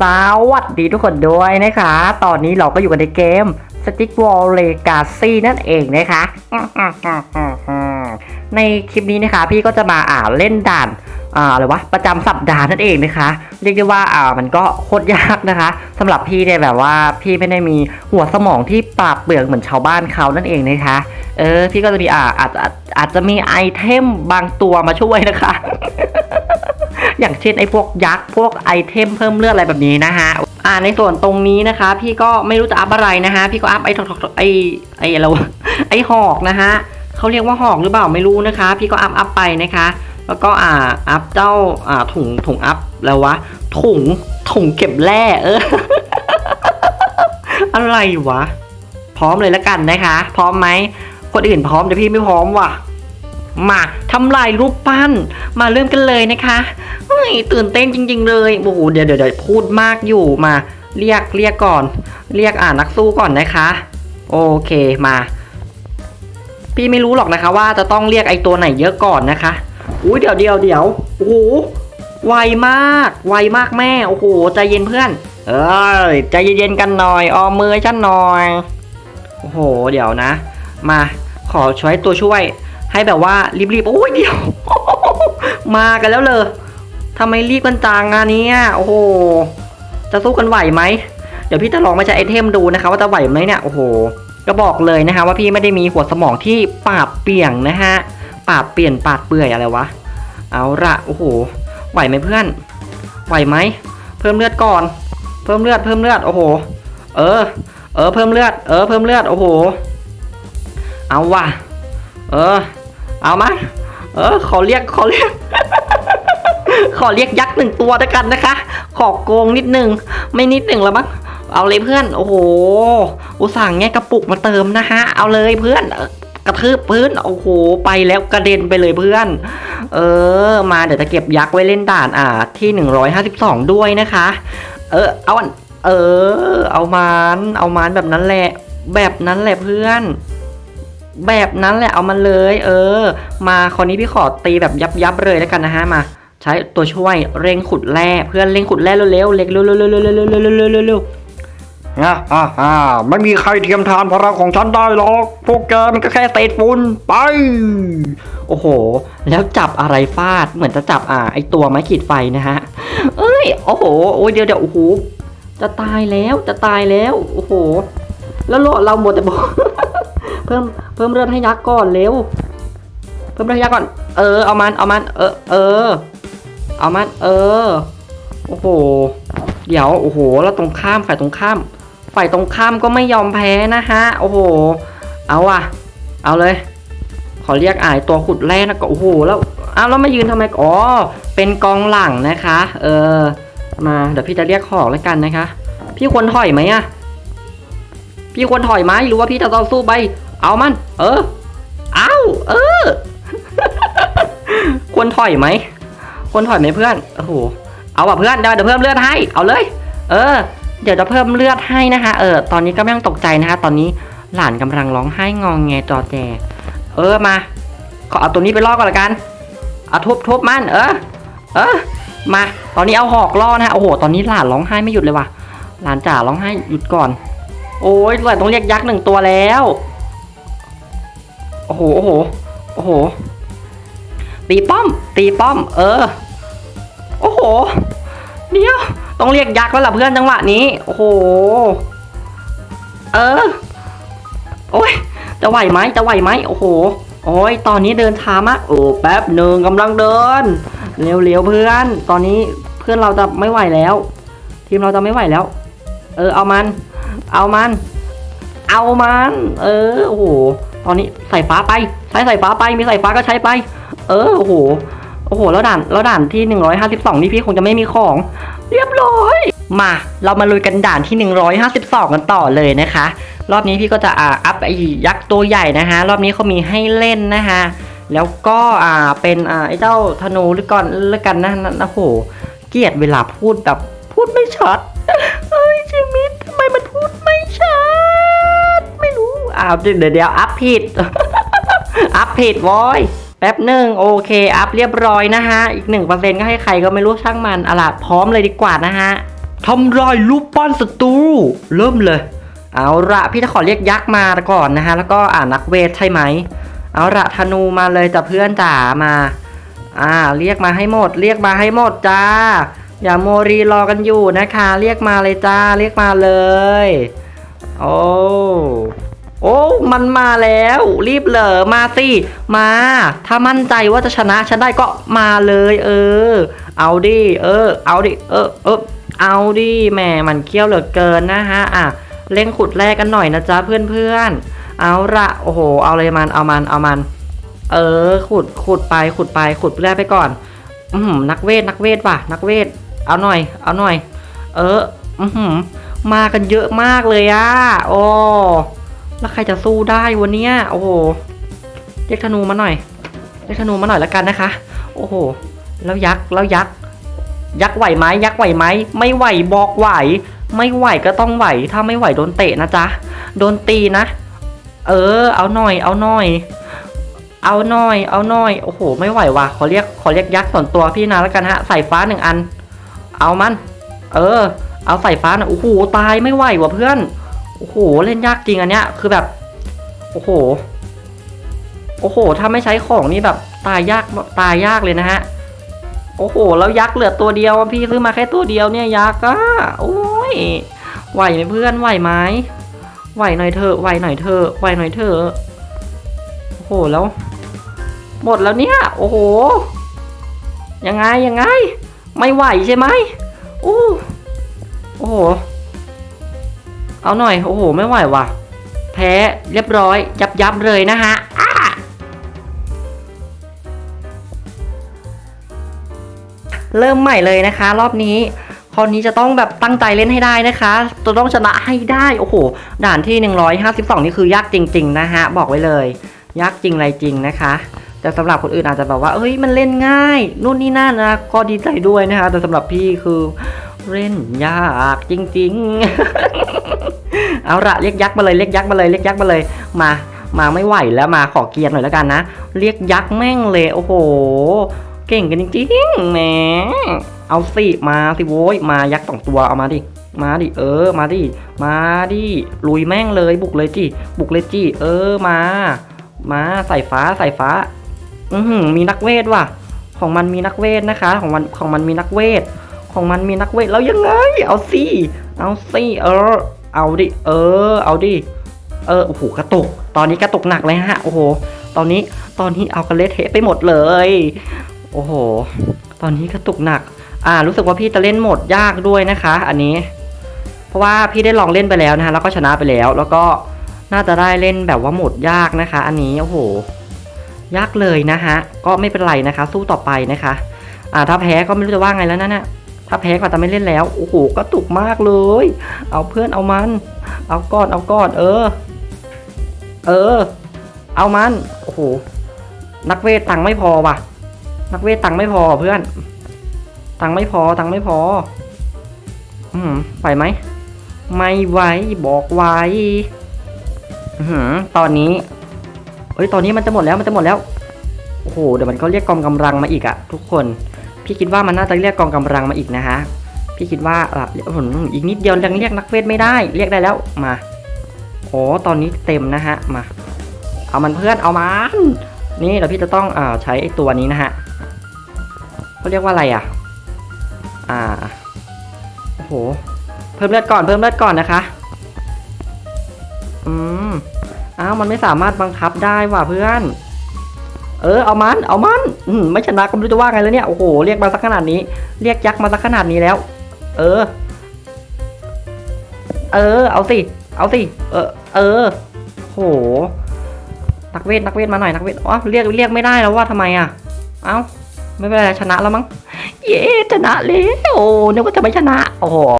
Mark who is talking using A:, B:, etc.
A: สวัสดีทุกคนด้วยนะคะ ตอนนี้เราก็อยู่กันในเกม Stick Wall Legacy นั่นเองนะคะ ในคลิปนี้นะคะ พี่ก็จะมาอ่าเล่นด่านอ่าอะไรวะประจำสัปดาห์นั่นเองนะคะ เรียกได้ว่าอ่ามันก็โคตรยากนะคะสำหรับพี่เนี่ยแบบว่าพี่ไม่ได้มีหัวสมองที่ปราบเปลือกเหมือนชาวบ้านเขานั่นเองนะคะเออพี่ก็จะมีอ่าอาจอาจอาจจะมีไอเทมบางตัวมาช่วยนะคะ อย่างเช่นไอ้พวกยักษ์พวกไอเทมเพิ่มเลือดอะไรแบบนี้นะฮะอ่าในส่วนตรงนี้นะคะ พี่ก็ไม่รู้จะอัพอะไรนะฮะพี่ก็อัพไอ้ทอกไอ้ไอ้อะไรวะไอ้หอกนะฮะ เขาเรียกว่าหอกหรือเปล่าไม่รู้นะคะ พี่ก็อัพอัพไปนะคะ แล้วก็อ่าอัพเจ้าอ่าถุงถุงอัพแล้ววะถุงถุงเก็บแร่เอออะไรวะ พร้อมเลยแล้วกันนะคะ พร้อมไหมคนอื่นพร้อมแต่พี่ไม่พร้อมว่ะมาทำลายรูปปั้น มาเริ่มกันเลยนะคะเฮ้ยตื่นเต้นจริง ๆ เลยโอ้โหเดี๋ยวเดี๋ยวพูดมากอยู่มา เรียกเรียกก่อน เรียกอ่านักสู้ก่อนนะคะ โอเคมา พี่ไม่รู้หรอกนะคะ ว่าจะต้องเรียกไอตัวไหนเยอะก่อนนะคะ อุ้ยเดี๋ยวเดี๋ยวเดี๋ยวโอ้โหไวมาก ไวมากแม่โอ้โหใจเย็นเพื่อน เอ้ยใจเย็นๆกันหน่อยออมมือฉันหน่อยโอ้โห เดี๋ยวนะ มาขอช่วยตัวช่วย ให้แบบว่ารีบๆโอ้ยเดี๋ยว มากันแล้วเลยทำไมรีบกันจังงานนี้โอ้โหจะสู้กันไหวไหมเดี๋ยวพี่จะลองมาใช้ไอเทมดูนะคะ ว่าจะไหวไหมเนี่ยโอ้โห ก็บอกเลยนะคะว่าพี่ไม่ได้มีหัวสมองที่ปาบเปี่ยงนะฮะปาบเปลี่ยนปาดเปื่อยอะไรวะ เอาละโอ้โห ไหวไหมเพื่อน ไหวไหม เพิ่มเลือดก่อน เพิ่มเลือด เพิ่มเลือด โอ้โห เออ เออ เพิ่มเลือด เออ เพิ่มเลือด โอ้โห เอาว่ะ เออ เอามา เออ ขอเรียก ขอเรียก ขอเรียกยักษ์หนึ่งตัวด้วยกันนะคะ ขอโกงนิดหนึ่งไม่นิดหนึ่งแล้วมั้ง เอาเลยเพื่อน โอ้โห อุตส่าห์แง่กระปุกมาเติมนะฮะ เอาเลยเพื่อนกระทืบพื้นโอ้โหไปแล้วกระเด็นไปเลยเพื่อน เออ มาเดี๋ยวจะเก็บยักษ์ไว้เล่นด่านอ่าที่ 152 ด้วยนะคะ เออเอาอันเออ เอามันเอามันแบบนั้นแหละ แบบนั้นแหละเพื่อน แบบนั้นแหละเอามันเลย เออ มาคราวนี้พี่ขอตีแบบยับยับเลยแล้วกันนะฮะมา ใช้ตัวช่วยเร่งขุดแร่เพื่อนเร่งขุดแร่เร็วๆเร็วๆเร็วเร็วเร็วเร็วเร็วเร็วเร็ว
B: อ้าอ่าอ่าไม่มีใครเทียมทานพลังของฉันได้หรอก พวกแกมันก็แค่เศษฝุ่นไป
A: โอ้โห แล้วจับอะไรฟาด เหมือนจะจับอ่า ไอตัวไม้ขีดไฟนะฮะ เอ้ย โอ้โห โอ้ยเดี๋ยวเดี๋ยวโอ้โห จะตายแล้ว จะตายแล้ว โอ้โห แล้วโลเราหมดแต่บอก เพิ่ม เพิ่มเลือดให้ยักษ์ก่อนเร็ว เพิ่มเลือดให้ยักษ์ก่อน เออ เอามัน เอามัน เออ เออ เอามัน เออ โอ้โห เดี๋ยว โอ้โห แล้วตรงข้ามฝ่ายตรงข้าม ฝ่ายตรงข้ามก็ไม่ยอมแพ้นะฮะ โอ้โห เอาอะเอาเลย ขอเรียกอายตัวขุดแร่นะก็โอ้โห แล้วอ้าวแล้วมายืนทำไมอ๋อ เป็นกองหลังนะคะ เออ มาเดี๋ยวพี่จะเรียกหอกแล้วกันนะคะ พี่ควรถอยไหมอะพี่ควรถอยไหมหรือว่าพี่จะต่อสู้ไป เอามัน เออ เอาเออ ควรถอยไหม ควรถอยไหมเพื่อน โอ้โห เอาว่ะเพื่อนเดี๋ยวเดี๋ยวเพิ่มเลือดให้ เอาเลย เออ เดี๋ยวจะเพิ่มเลือดให้นะคะ เออ ตอนนี้ก็ไม่ต้องตกใจนะคะ ตอนนี้หลานกำลังร้องไห้งองแงจอแจ เออมา ขอเอาตัวนี้ไปล่อก่อนละกัน เอาทุบทุบมัน เออ เออ มา ตอนนี้เอาหอกล่อนะฮะ โอ้โห ตอนนี้หลานร้องไห้ไม่หยุดเลยว่ะ หลานจ๋าร้องไห้หยุดก่อน โอ้ยหลานต้องเรียกยักษ์หนึ่งตัวแล้ว โอ้โห โอ้โห โอ้โห ตีป้อม ตีป้อม เออ โอ้โห เดี๋ยว ต้องเรียกยักษ์แล้วล่ะเพื่อนจังหวะนี้ โอ้โห เออ โอ้ย จะไหวไหมจะไหวไหมโอ้โห โอ้ย ตอนนี้เดินช้ามาก โอ้แป๊บหนึ่งกำลังเดิน เร็วๆเพื่อน ตอนนี้เพื่อนเราจะไม่ไหวแล้ว ทีมเราจะไม่ไหวแล้ว เออ เอามัน เอามัน เอามัน เออ โอ้โห ตอนนี้ใส่ฟ้าไป ใช้ใส่ฟ้าไป มีใส่ฟ้าก็ใช้ไป เออ โอ้โห โอ้โห แล้วด่าน แล้วด่านที่ 152 นี่พี่คงจะไม่มีของ เรียบร้อย มาเรามาลุยกันด่านที่ 152 กันต่อเลยนะคะ รอบนี้พี่ก็จะอ่าอัพไอ้ยักษ์ตัวใหญ่นะฮะรอบนี้เขามีให้เล่นนะฮะแล้วก็อ่าเป็นอ่าไอ้เจ้าธนูหรือก่อนหรือกันนะนะนะโหเกลียดเวลาพูดแบบพูดไม่ชัดเฮ้ยจิมิททำไมมันพูดไม่ชัด ไม่รู้อ้าวเดี๋ยวเดี๋ยวอัพผิด อัพผิดว้ย แป๊บหนึ่งโอเค อัพเรียบร้อยนะฮะ อีกหนึ่งเปอร์เซ็นก็ให้ใครก็ไม่รู้ช่างมันอะล่ะพร้อมเลยดีกว่านะฮะทำลายรูปปั้นศัตรูเริ่มเลย เอาละพี่จะขอเรียกยักษ์มาก่อนนะฮะ แล้วก็อ่านักเวทใช่ไหม เอาละธนูมาเลยจ้ะเพื่อนจ๋ามา อ่า เรียกมาให้หมด เรียกมาให้หมดจ้า อย่าโมรีรอกันอยู่นะคะ เรียกมาเลยจ้า เรียกมาเลย โอ้ โอ้ มันมาแล้ว รีบเหลอมาสิมา ถ้ามั่นใจว่าจะชนะฉันได้ก็มาเลย เออ เอาดิเออ เอาดิเออเออเอาดิแหมมันเคี้ยวเหลือเกินนะฮะอะเร่งขุดแรกกันหน่อยนะจ๊ะเพื่อนๆ เอาละโอ้โห เอาเลยมันเอามันเอามัน เออ ขุดขุดไปขุดไปขุดแรกไปก่อน อืมนักเวทนักเวทว่ะ นักเวทเอาหน่อย เอาหน่อย เออ อือหือมากันเยอะมากเลยอะโอ้ แล้วใครจะสู้ได้วันเนี้ยโอ้โหเรียกธนูมาหน่อยเรียกธนูมาหน่อยแล้วกันนะคะ โอ้โห แล้วยักษ์แล้วยักษ์ยักษ์ไหวไหมยักษ์ไหวไหมไม่ไหวบอกไหว ไม่ไหวก็ต้องไหว ถ้าไม่ไหวโดนเตะนะจ๊ะโดนตีนะ เออ เอาหน่อย เอาหน่อย เอาหน่อย เอาหน่อยโอ้โห ไม่ไหวว่ะขอเรียกขอเรียกยักษ์ส่วนตัวพี่นาแล้วกันฮะใส่ฟ้าหนึ่งอัน เอามัน เออ เอาใส่ฟ้าน่อยโอ้โหตายไม่ไหวว่ะเพื่อน อ้โห เล่นยากจริงอันเนี้ย คือแบบ โอ้โห โอ้โห ถ้าไม่ใช้ของนี่แบบ ตายยาก ตายยากเลยนะฮะ โอ้โห แล้วยักษ์เหลือตัวเดียวพี่ซื้อมาแค่ตัวเดียวเนี่ยยักษ์อะโอ้ย ไหวไหมเพื่อน ไหวไหมไหวหน่อยเถอะ ไหวหน่อยเถอะ ไหวหน่อยเถอะ โอ้โห แล้ว หมดแล้วเนี่ย โอ้โห ยังไง ยังไง ไม่ไหวใช่ไหมอู้โอ้โห เอาหน่อย โอ้โห ไม่ไหวว่ะ แพ้เรียบร้อย ยับยับเลยนะฮะเริ่มใหม่เลยนะคะ รอบนี้คราวนี้จะต้องแบบตั้งใจเล่นให้ได้นะคะจะต้องชนะให้ได้ โอ้โห ด่านที่ 152 นี่คือยากจริง ๆ นะฮะ บอกไว้เลย ยากจริงอะไรจริงนะคะ แต่สำหรับคนอื่นอาจจะแบบว่า เอ้ย มันเล่นง่าย นู่นนี่นั่นนะ ก็ดีใจด้วยนะคะ แต่สำหรับพี่คือเล่นยากจริง ๆ เอาละเรียกยักษ์มาเลยเรียกยักษ์มาเลยเรียกยักษ์มาเลยมามาไม่ไหวแล้วมาขอเกียร์หน่อยแล้วกันนะ เรียกยักษ์แม่งเลยโอ้โห เก่งกันจริงๆแหมเอาสิมาสิโว้ยมายักษ์สองตัวเอามาดิมาดิเออมาดิมาดิลุยแม่งเลยบุกเลยจีบุกเลยจีเออมา มาใส่ฟ้าใส่ฟ้า อือหือมีนักเวทว่ะ ของมันมีนักเวทนะคะ ของมันของมันมีนักเวท ของมันมีนักเวทแล้วยังไง เอาสิเอาสิเออ เอาดิ เออ เอาดิ เออ โอ้โห กระตุก ตอนนี้กระตุกหนักเลยฮะ โอ้โห ตอนนี้ ตอนนี้เอากันเละเทะไปหมดเลย โอ้โห ตอนนี้กระตุกหนัก อ่า รู้สึกว่าพี่จะเล่นโหมดยากด้วยนะคะ อันนี้ เพราะว่าพี่ได้ลองเล่นไปแล้วนะฮะ แล้วก็ชนะไปแล้ว แล้วก็น่าจะได้เล่นแบบว่าโหมดยากนะคะ อันนี้ โอ้โห ยากเลยนะฮะ ก็ไม่เป็นไรนะคะ สู้ต่อไปนะคะ อ่า ถ้าแพ้ก็ไม่รู้จะว่าไงแล้วนั่นน่ะ ถ้าแพ้ก็จะไม่เล่นแล้ว โอ้โหกระตุกมากเลย เอาเพื่อนเอามัน เอาก้อนเอาก้อนเออ เออ เอามัน โอ้โห นักเวทตังค์ไม่พอว่ะ นักเวทตังค์ไม่พอเพื่อน ตังค์ไม่พอตังค์ไม่พอ อืมไหวไหม ไม่ไหวบอกไว้อื้อหือตอนนี้ เฮ้ย ตอนนี้มันจะหมดแล้ว มันจะหมดแล้ว โอ้โห เดี๋ยวมันก็เรียกกองกำลังมาอีกอะทุกคน พี่คิดว่ามันน่าจะเรียกกองกำลังมาอีกนะฮะ พี่คิดว่าอะผมอีกนิดเดียวยังเรียกนักเวทไม่ได้ เรียกได้แล้ว มา โอ้ตอนนี้เต็มนะฮะ มา เอามันเพื่อน เอามัน นี่เดี๋ยวพี่จะต้องอ่าใช้ตัวนี้นะฮะเขาเรียกว่าอะไรอะ อ่า โอ้โห เพิ่มเลือดก่อน เพิ่มเลือดก่อนนะคะ อืม อ้าว มันไม่สามารถบังคับได้ว่ะเพื่อน เออเอามันเอามันอืมไม่ชนะก็ไม่รู้จะว่าไงแล้วเนี่ยโอ้โหเรียกมาสักขนาดนี้ เรียกยักษ์มาสักขนาดนี้แล้ว เออ เออ เอาสิเอาสิเออ เออโหนักเวทนักเวทมาหน่อยนักเวทอ๋อเรียกเรียกไม่ได้แล้วว่าทำไมอะ เอ้าไม่เป็นไรชนะแล้วมั้งเย้ชนะแล้วนึกว่าจะไม่ชนะโอ้โห